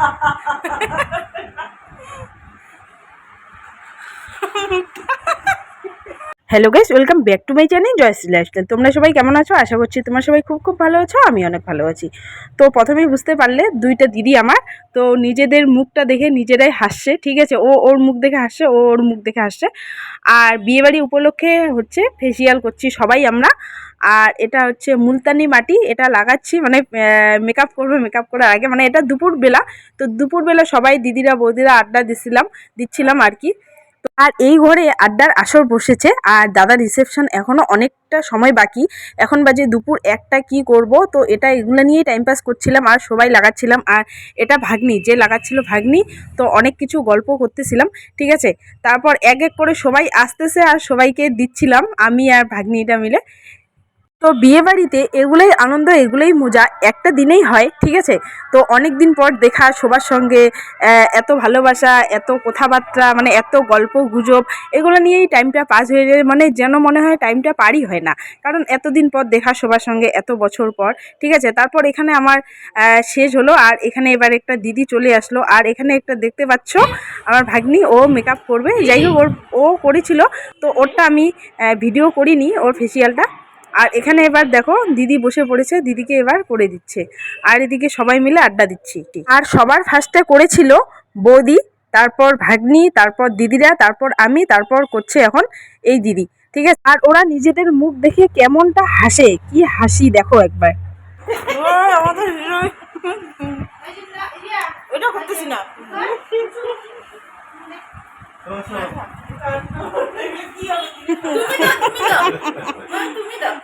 ハハハハ! Hello guys welcome back to my channel Joyshree lifestyle তোমরা সবাই কেমন আছো? আশা করছি তোমরা সবাই খুব খুব ভালো আছো আমি অনেক ভালো আছি। তো প্রথমেই বুঝতে পারলে দুইটা দিদি আমার, তো নিজেদের মুখটা দেখে নিজেরাই হাসছে, ঠিক আছে? ও ওর মুখ দেখে হাসছে, ও ওর মুখ দেখে হাসছে। আর বিয়েবাড়ি উপলক্ষে হচ্ছে ফেসিয়াল করছি সবাই আমরা। আর এটা হচ্ছে মুলতানি মাটি, এটা লাগাচ্ছি মানে মেকআপ করবে মেকআপ করার আগে। মানে এটা দুপুরবেলা, তো দুপুরবেলা সবাই দিদিরা, বৌদিরা আড্ডা দিছিলাম, দিচ্ছিলাম আর কি। আর এই ঘরে আড্ডার আসর বসেছে আর দাদা রিসেপশন এখনও অনেকটা সময় বাকি। এখন বাজে দুপুর একটা, কি করব? তো এটা এগুলো নিয়েই টাইম পাস করছিলাম আর সবাই লাগাচ্ছিলাম আর এটা ভাগ্নি, যে লাগাচ্ছিল ভাগ্নি, তো অনেক কিছু গল্প করতেছিলাম, ঠিক আছে? তারপর এক এক করে সবাই আসতেছে আর সবাইকে দিচ্ছিলাম, আমি আর ভাগ্নি এটা মিলে। তো বিয়ে বাড়িতে এগুলোই আনন্দ, এগুলোই মজা। একটা দিনেই হয়, ঠিক আছে? তো অনেক দিন পর দেখা সবার সঙ্গে এত ভালোবাসা, এত কথাবার্তা মানে এত গল্প, গুজব, এগুলো নিয়েই টাইমটা পাস হয়ে যায়। মানে যেন মনে হয় টাইমটা পারই হয় না। কারণ এতদিন পর দেখা সবার সঙ্গে, এত বছর পর, ঠিক আছে? তারপর এখানে আমার শেষ হলো। আর এখানে এবার একটা দিদি চলে আসলো। আর এখানে একটা দেখতে পাচ্ছ, আমার ভাগ্নি, ও মেকআপ করবে। যাই হোক, ওর, ও করেছিল। তো ওরটা আমি ভিডিও করিনি, ওর ফেসিয়ালটা আর এখানে এবার দেখো দিদি বসে পড়েছে দিদিকে এবার করে দিচ্ছে। আর এদিকে সবাই মিলে আড্ডা দিচ্ছি। আর সবার ফার্স্টে করেছিল বৌদি তারপর ভাগ্নি তারপর দিদিরা তারপর আমি তারপর করছে এখন এই দিদি। ঠিক আছে? আর ওরা নিজেদের মুখ দেখে কেমনটা হাসে কি হাসি দেখো একবার। আমাদের হিরো। করতেছি না।